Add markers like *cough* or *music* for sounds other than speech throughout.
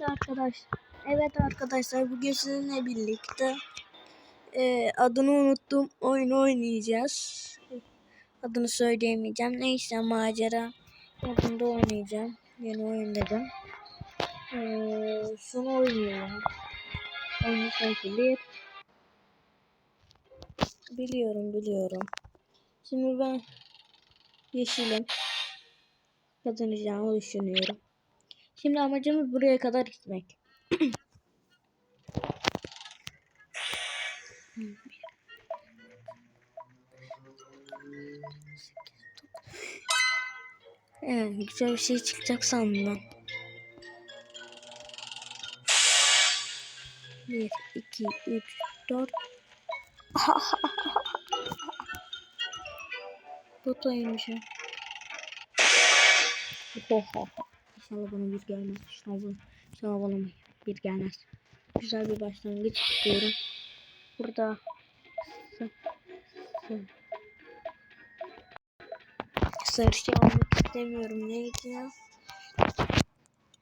Evet arkadaşlar. Evet arkadaşlar bugün sizinle birlikte e, adını unuttum oyun oynayacağız. Adını söyleyemeyeceğim. Neyse macera modunda oynayacağım. Yeni oyun dedim. E, şunu oynayalım. Oyunu sanki bir. Biliyorum biliyorum. Şimdi ben yeşilim. Kazanacağımı düşünüyorum. Şimdi amacımız buraya kadar gitmek. Evet, güzel bir şey çıkacak sandım ben. Bir, iki, üç, dört. *laughs* Bu da iyiymiş ha. Oho. *laughs* İnşallah bana bir gelmez. İnşallah bana bir gelmez. Güzel bir başlangıç istiyorum. Burada sarı şey almak istemiyorum. Neydi ya?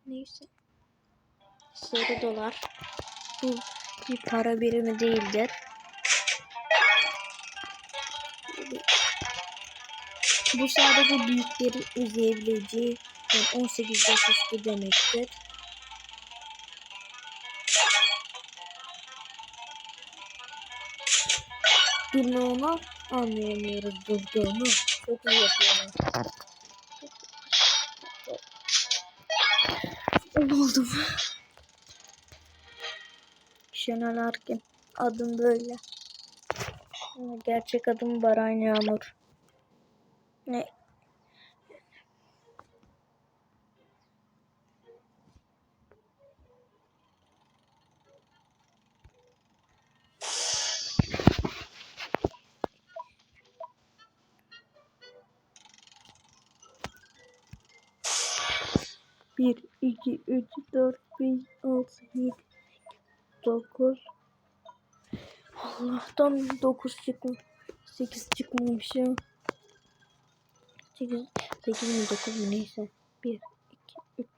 Neyse. Sarı dolar. Bu bir para birimi değildir. Bu sadece büyüklerin izleyebileceği yani 18 yaş üstü demektir. Durduğunu anlayamıyoruz durduğunu. Çok iyi yapıyorlar. Oldum. Şenol Arkin. Adım böyle. Gerçek adım Baran Yağmur. Ne? Bir, iki, üç, dört, beş, altı, yedi, dokuz. Allah'tan dokuz çıkmış. Sekiz çıkmamış ya. Sekiz, sekiz mi dokuz mu neyse. Bir, iki, üç,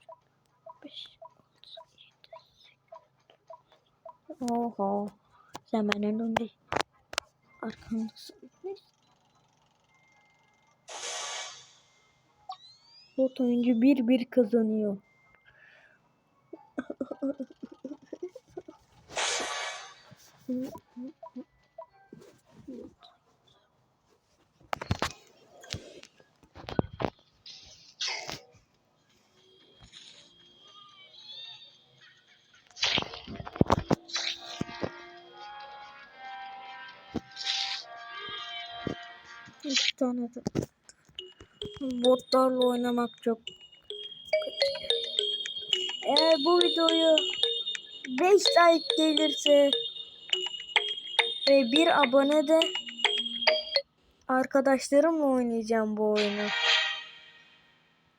beş, altı, yedi, sekiz. Oha. Sen benden önde. Arkamdasın. Neyse. Bot oyuncu bir bir kazanıyor. İki tane de. Botlarla oynamak çok. Eğer bu videoyu 5 like gelirse ve bir abone de arkadaşlarımla oynayacağım bu oyunu.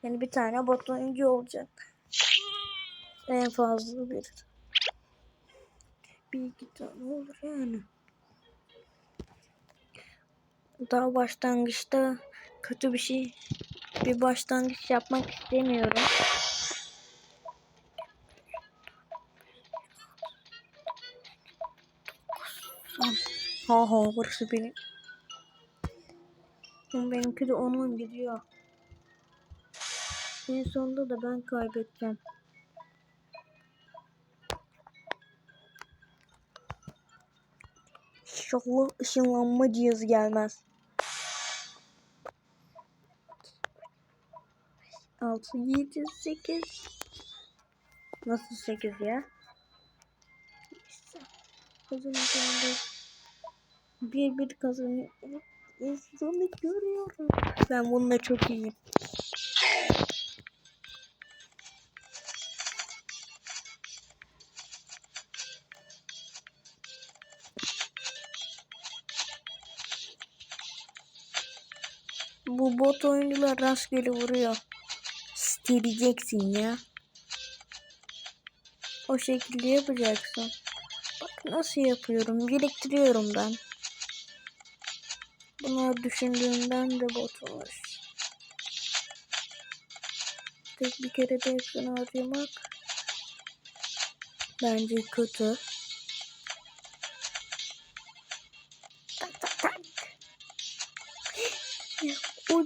Yani bir tane bot oyuncu olacak. En fazla bir. Bir iki tane olur yani. Daha başlangıçta kötü bir şey bir başlangıç yapmak istemiyorum. Ha ha burası benim. Benimki de onun gidiyor. En sonunda da ben kaybedeceğim. İnşallah ışınlanma cihazı gelmez. 6, 7, 8. Nasıl 8 ya? Neyse. Kazanacağım Bir bir kazanıyor. İnsanı görüyorum. Ben bununla çok iyiyim. Bu bot oyuncular rastgele vuruyor. Sileceksin ya. O şekilde yapacaksın. Bak nasıl yapıyorum. Biriktiriyorum ben. Bunlar düşündüğümden de botmuş. Tek bir kere de hepsini harcamak Bence kötü.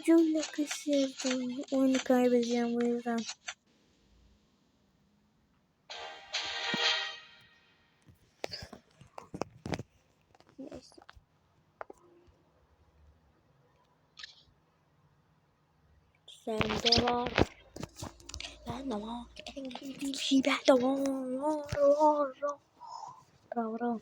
Ucuyla kaçırdım. Oyunu kaybedeceğim bu yüzden. Neyse. Sende var. Bende var. En sevdiğim şey bende var. Var var var.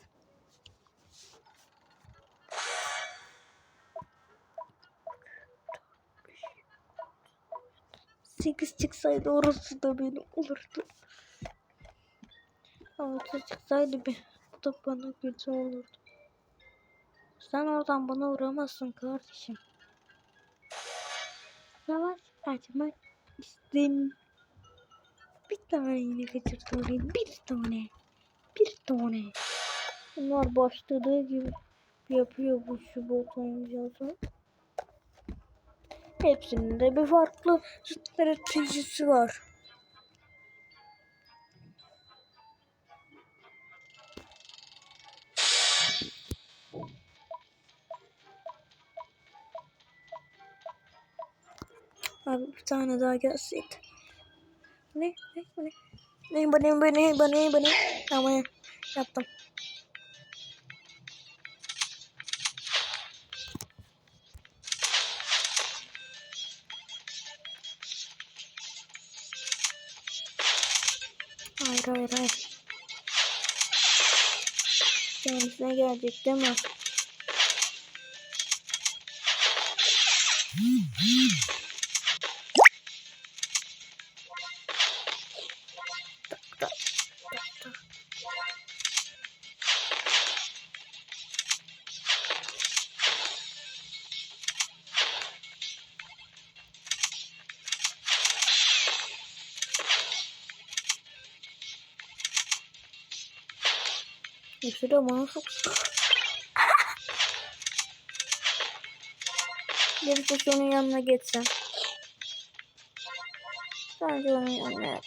Bravo bravo. Sekiz çıksaydı orası da benim olurdu. Altı çıksaydı bir bu da bana kötü olurdu. Sen oradan bana vuramazsın kardeşim. Savaş açmak istem. Bir tane yine kaçırdı orayı. Bir tane. Bir tane. Bunlar başladığı gibi yapıyor bu şu bot oyuncağızı. Hepsinin de bir farklı stratejisi var. Abi bir tane daha gelseydi. Ne? Ne? Ne? Ne? Bu ne? Bu ne? Tamam yaptım. Kendisine gelecek değil mi? De bana çok Birisi şunun yanına geçsem. Sadece onun yanına.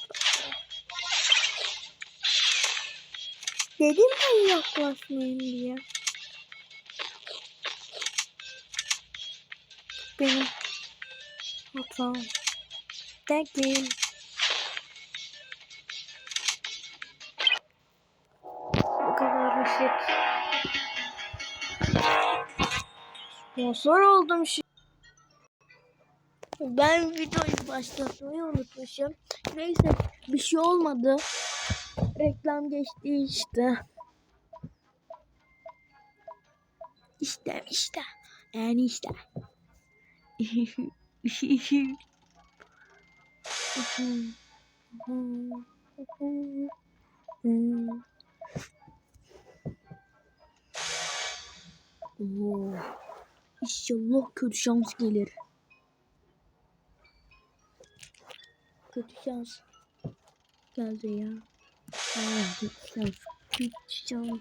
Dedim ya yaklaşmayın diye. Benim hatam. Değil. Bu Sponsor oldum şimdi. Ben videoyu başlatmayı unutmuşum. Neyse bir şey olmadı. Reklam geçti işte. İşte işte. Yani işte. *laughs* Oo. İnşallah kötü şans gelir. Kötü şans geldi ya. Aa, kötü şans. Kötü şans.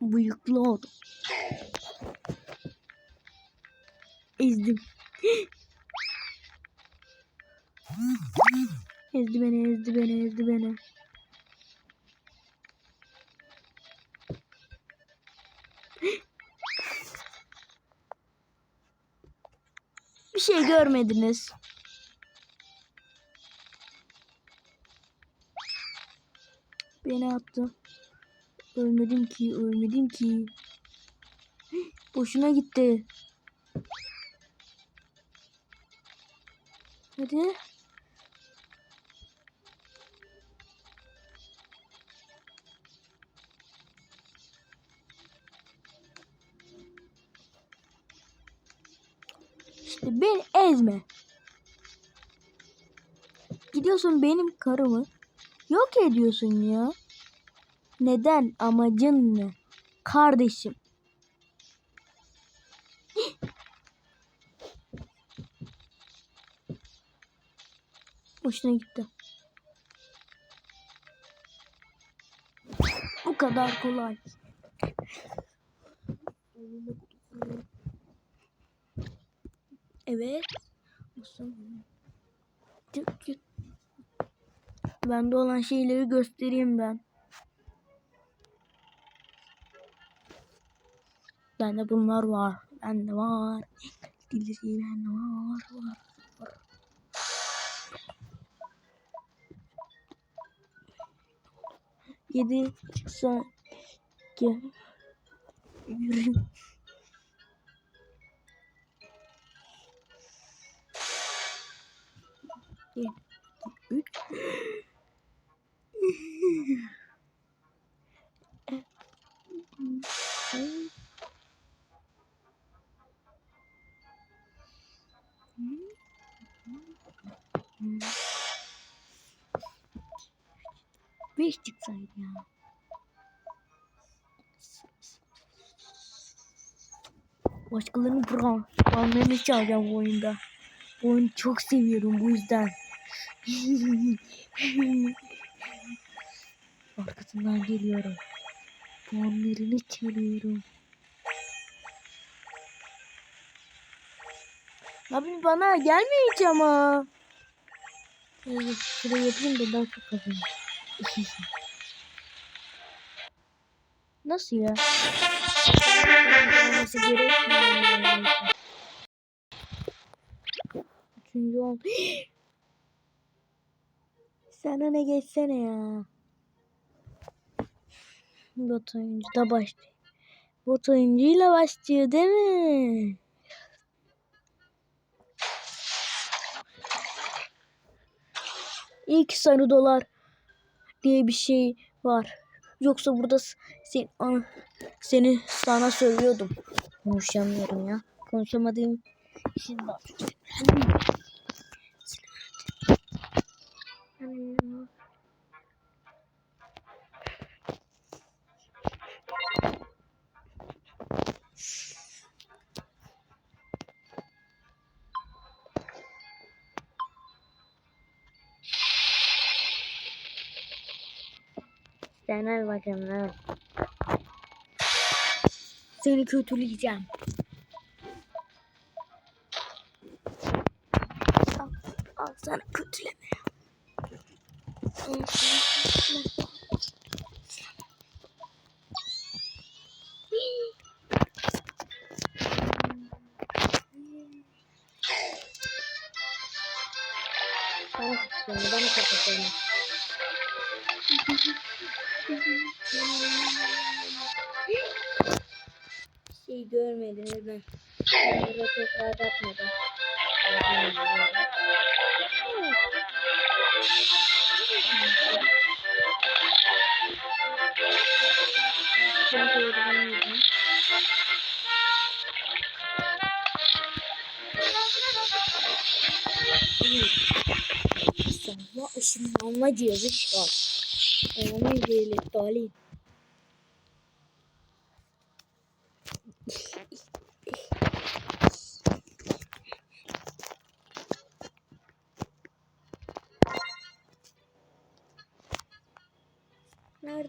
Bıyıklı adam. Ezdim. ezdi beni, ezdi beni, ezdi beni. Şey görmediniz. Beni attı. Ölmedim ki, ölmedim ki. Boşuna gitti. Hadi. Ezme. Gidiyorsun benim karımı yok ediyorsun ya. Neden? Amacın ne? Kardeşim. *gasps* Hoşuna gitti. Bu kadar kolay. Evet. Bende olan şeyleri göstereyim ben. Bende bunlar var. Bende var. Dilisi şey bende var. var, var. Yedi çıksa gel. Yürüyüm. 2, 3. Beş çıksaydı ya. Başkalarını bırak. Anlarını çağıracağım bu oyunda. Bu oyunu çok seviyorum bu yüzden. *laughs* Arkasından geliyorum. Puanlarını çalıyorum. Abi bana gelme hiç ama. Şöyle, şuraya yapayım da daha çok kazanayım. Nasıl ya? Olması gerekmiyor. Üçüncü oldu. *gasps* Sana ne geçsene ya. Bot oyuncu da başlıyor. Bot oyuncuyla başlıyor değil mi? İlk sarı dolar diye bir şey var. Yoksa burada sen, Aa, seni sana söylüyordum. Konuşamıyorum ya. Konuşamadığım için daha. Sen al bakalım al. Seni kötüleyeceğim. Al, al sana kötüleme. Görmediniz ben. Burada tekrar görmedim. Sabah ışınlanma cihazı çıkar. Onu birlikte alayım.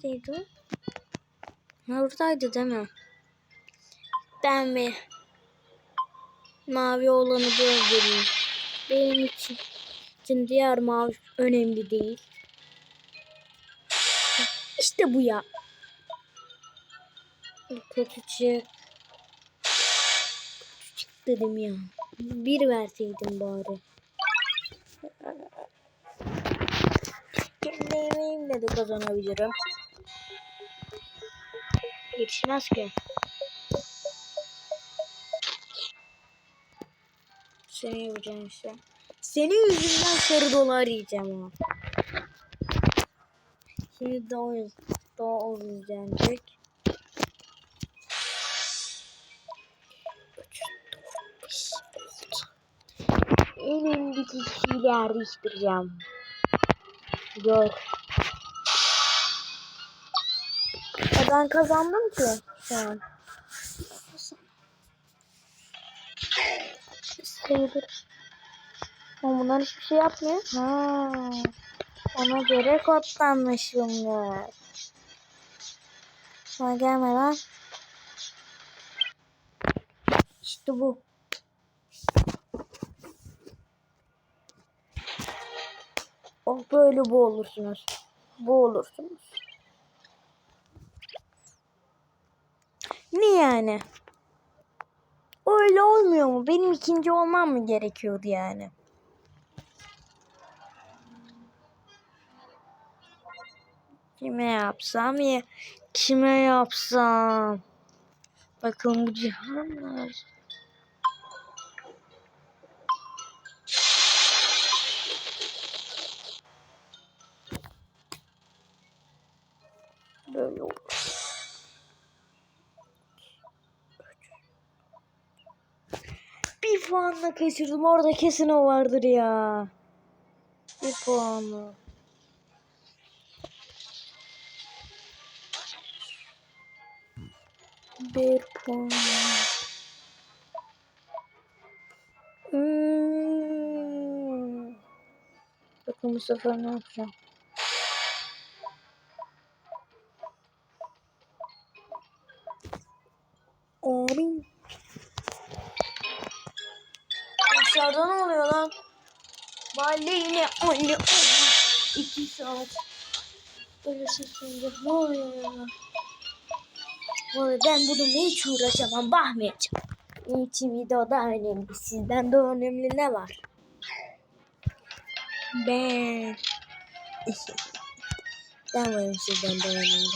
Neredeydi o? Ha, Buradaydı değil mi? Ben mi? Mavi olanı da öldüreyim. Benim için, için diğer mavi önemli değil. İşte bu ya. Kötü çık. Kötü dedim ya. Bir verseydim bari. Kendi yemeğimle de kazanabilirim. Yetişmez ki. Seni yapacağım işte. Senin yüzünden sarı dolar yiyeceğim ama. Şimdi daha az, daha az izlenecek. Elimdeki kişiyi değiştireceğim. Gör. Ben kazandım ki şu an. Sayılır. Ama bunlar hiçbir şey yapmıyor. Ha. Ona göre kodlanmışımdır. Sana gelme lan. İşte bu. Bak böyle boğulursunuz. Boğulursunuz. Ne yani? Öyle olmuyor mu? Benim ikinci olmam mı gerekiyordu yani? Kime yapsam ya? Kime yapsam? Bakın bu cihanlar. Puanla kaçırdım. Orada kesin o vardır ya. Bir puanla. Bir puan. Hmm. Bakın bu sefer ne yapacağım? Amin. Dışarıda ne oluyor lan? Vallahi yine anne iki saat. Böyle seslenecek. Ne oluyor ya? Vallahi ben bununla hiç uğraşamam. Bakmayacağım. İçi videoda önemli. Sizden de önemli ne var? Ben. *laughs* ben varım sizden de önemli.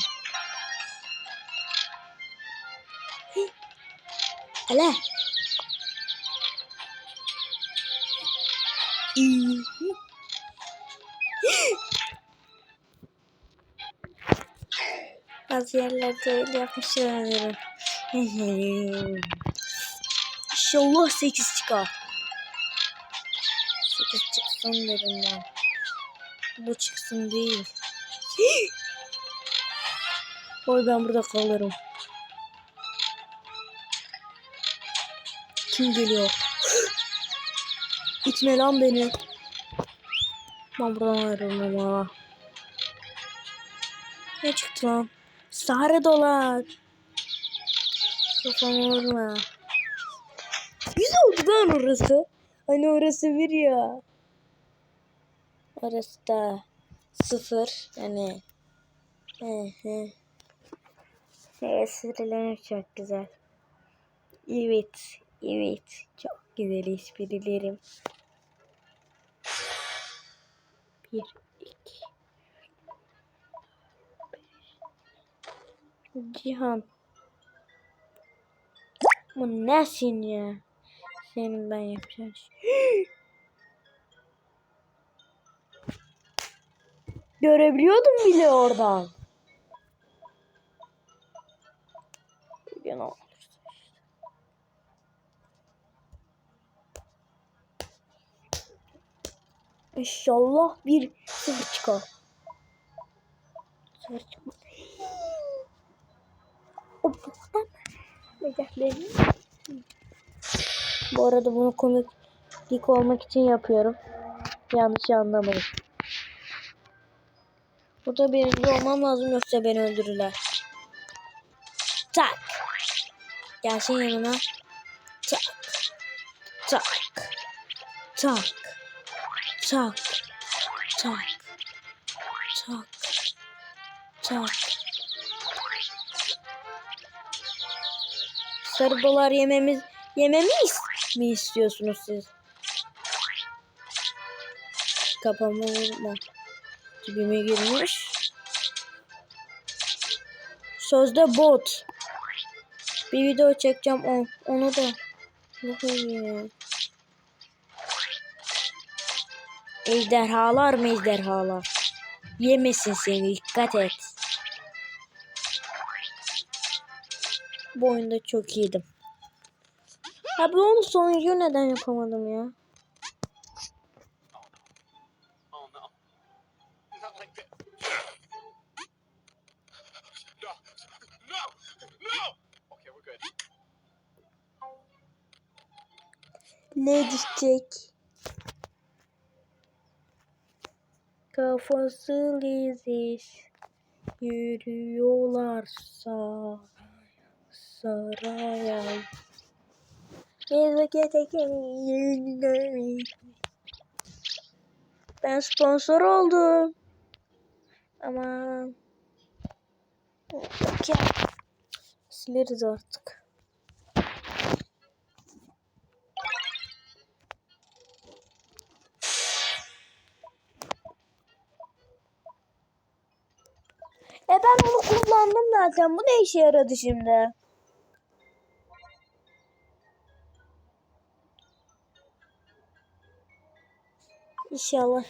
Hele. Bazı yerlerde öyle yapmışlar. *laughs* İnşallah 8 çıkar. 8 çıksın dedim ben. Bu çıksın değil. *gasps* Oy ben burada kalırım. Kim geliyor? *gasps* İtme lan beni. Ben buradan ayrılmam ha. Ne çıktı lan? Sarı dolar. Kafam vurma. Güzel oldu lan orası. Hani orası bir ya. Orası da sıfır. Yani. He he. Espriler çok güzel. Evet. Evet. Çok güzel esprilerim. Bir, Cihan. Bu nesin ya? Senin ben yapacağım. *gasps* Görebiliyordum bile oradan. Gene. İnşallah bir sıfır çıkar. Sıfır çıkmaz. O boktan. Bu arada bunu komiklik olmak için yapıyorum. Yanlış anlamadım. Burada birinci olmam lazım yoksa beni öldürürler. Tak. Gelsin yanıma. Tak. Tak. Tak. Tak. Tak. Tak. Tak. Sarı dolar yememiz yememi mi istiyorsunuz siz? Kafama vurma. Dibime girmiş. Sözde bot. Bir video çekeceğim o. Onu da. Bakayım. Ejderhalar mı ejderhalar? Yemesin seni dikkat et. Bu oyunda çok iyiydim. Ha bu onun sonuncuyu neden yapamadım ya? Ne düşecek? Kafası leziz Yürüyorlar sar saraya Gezeketeki Ben sponsor oldum. Aman. Yok ya. Sileriz artık. E ben onu kullandım zaten. Bu ne işe yaradı şimdi? İnşallah.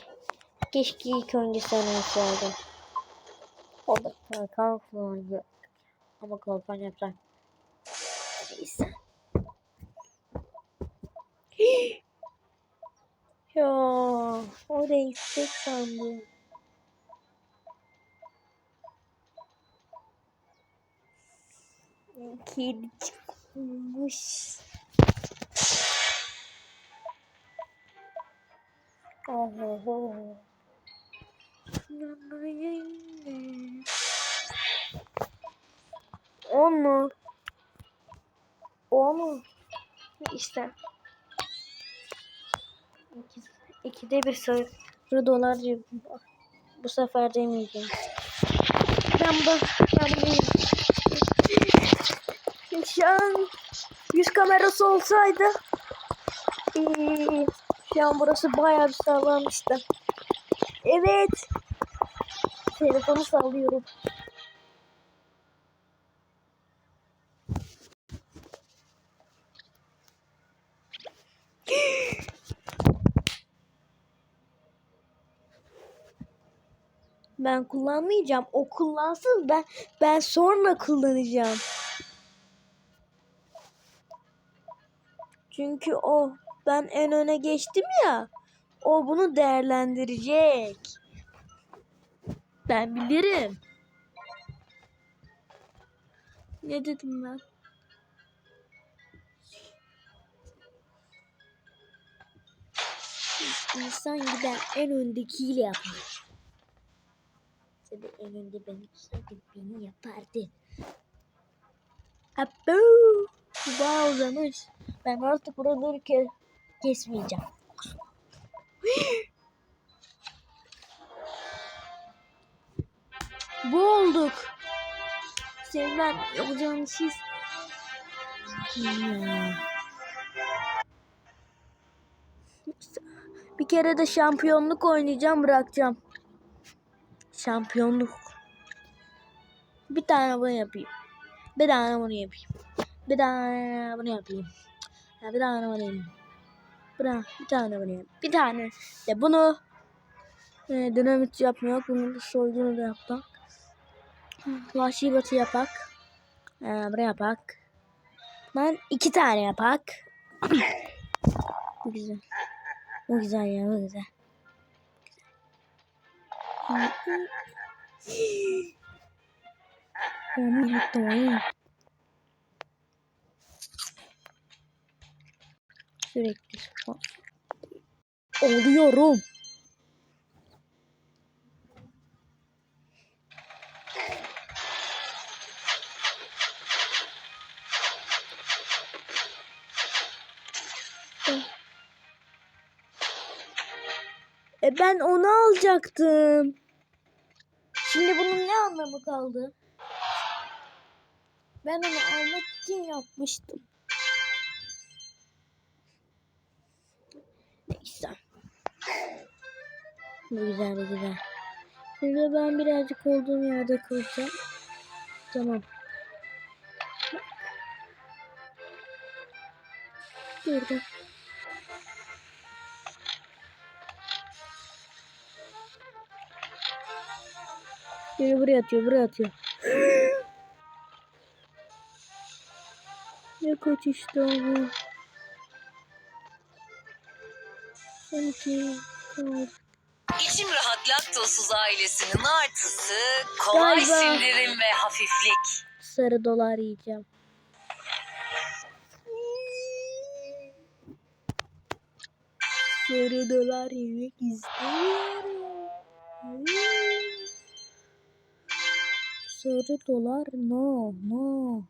Keşke ilk önce sen olsaydın. O da kalkan kullanıyor. Ama kalkan yapacak. Neyse. *gasps* ya o da yüksek sandım. Kedi çıkmış. Oho. O mu? O mu? İşte. İki, ikide bir sarı dolar. Bu sefer demeyeceğim. Ben bu, ben bunu şu an yüz kamerası olsaydı ee, an burası bayağı bir sağlammıştı. Evet. Telefonu sallıyorum. Ben kullanmayacağım. O kullansın. Ben ben sonra kullanacağım. Çünkü o ben en öne geçtim ya. O bunu değerlendirecek. Ben bilirim. Ne dedim ben? İnsan gider en öndekiyle yapar. Tabii en önde ben olsaydım beni yapardı. Abo! Wow uzamış. Ben artık buraları ke kesmeyeceğim. *gasps* Bu olduk. Senin ben yapacağın şey... Ya. Bir kere de şampiyonluk oynayacağım bırakacağım. Şampiyonluk. Bir tane bunu yapayım. Bir tane bunu yapayım. Bir tane bunu yapayım. Ya bir tane bunu yapayım. Bırak bir tane yapayım. Bir tane de bunu e, dinamit yapmıyor. Bunu da soygunu da yapak. Vahşi batı yapak. E, buraya yapak. Ben iki tane yapak. bu güzel. Bu güzel ya bu güzel. Onu yaptım ayı. Sürekli spor. Oluyorum. E ben onu alacaktım. Şimdi bunun ne anlamı kaldı? Ben onu almak için yapmıştım. Neyse. Bu güzel bu güzel. Şimdi ben birazcık olduğum yerde kalacağım. Tamam. Burada. Biri buraya atıyor, buraya atıyor. ne kaçıştı bu? 12 kaldı. İçim rahat laktozsuz ailesinin artısı kolay Galiba. sindirim ve hafiflik. Sarı dolar yiyeceğim. Sarı dolar yemek istiyorum. Sarı dolar no no.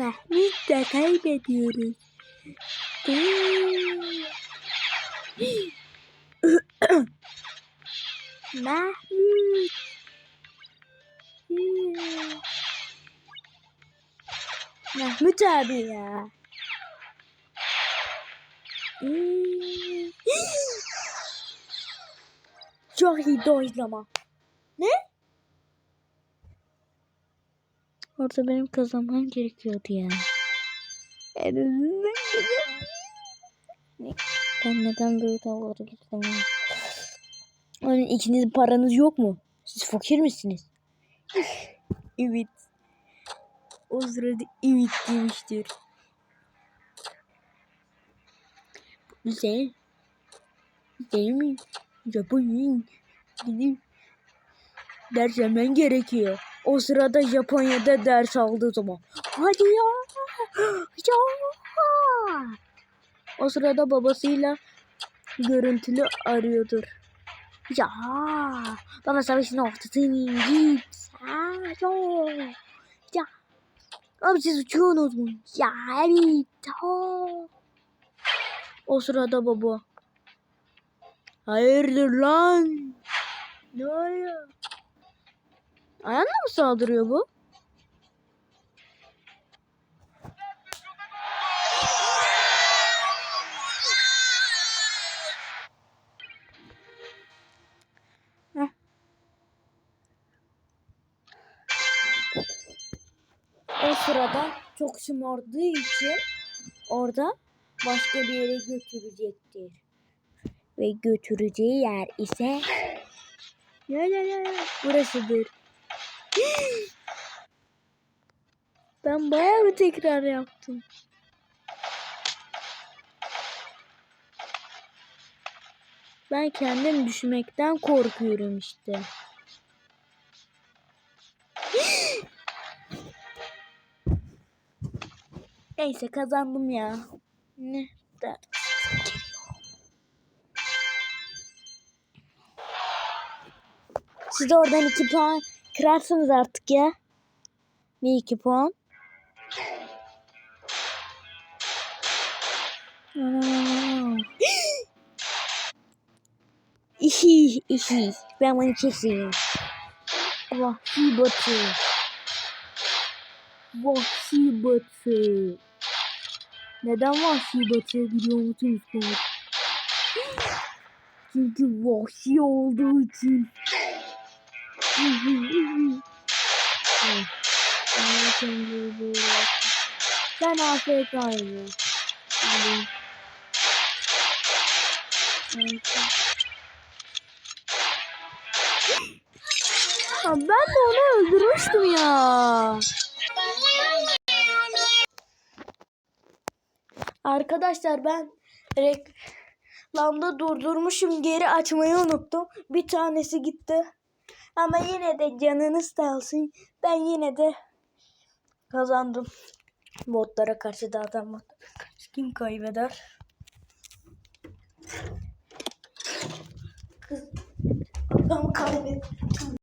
Mahmut da kaybediyoruz. Mahmut. Mahmut abi ya. Çok iyi dojlama. Ne? Orada benim kazanmam gerekiyordu ya. Ben neden böyle tavlara gittim? ya? Onun ikinizin paranız yok mu? Siz fakir misiniz? *laughs* evet. O sırada evet demiştir. Güzel. Değil mi? Japonya gidip ders hemen gerekiyor. O sırada Japonya'da ders aldığı zaman. Hadi ya. *gasps* Ya. O sırada babasıyla görüntülü arıyordur. Ya. Baba savaşın ortasını git. Yo. Ya. Abi siz uçuyorsunuz mu? Ya evet. Ha. O sırada baba. Hayırdır lan? Ne oluyor? Ayağına mı saldırıyor bu? O sırada çok şımardığı için orada başka bir yere götürecektir. Ve götüreceği yer ise ya ya ya burasıdır. Ben bayağı bir tekrar yaptım. Ben kendim düşmekten korkuyorum işte. *gasps* Neyse kazandım ya. Ne dert. Siz de oradan iki puan kırarsınız artık ya. Bir iki puan. İşi, *laughs* işi. Ben bunu kesin. Vahşi batı. Vahşi batı. Neden vahşi batı biliyor musunuz? Çünkü vahşi olduğu için. Sen. Evet. Ya ben de onu öldürmüştüm ya. Arkadaşlar ben reklamda durdurmuşum geri açmayı unuttum. Bir tanesi gitti. Ama yine de canınız sağ olsun. Ben yine de kazandım. Botlara karşı da adam karşı kim kaybeder? Kız adam kaybettim.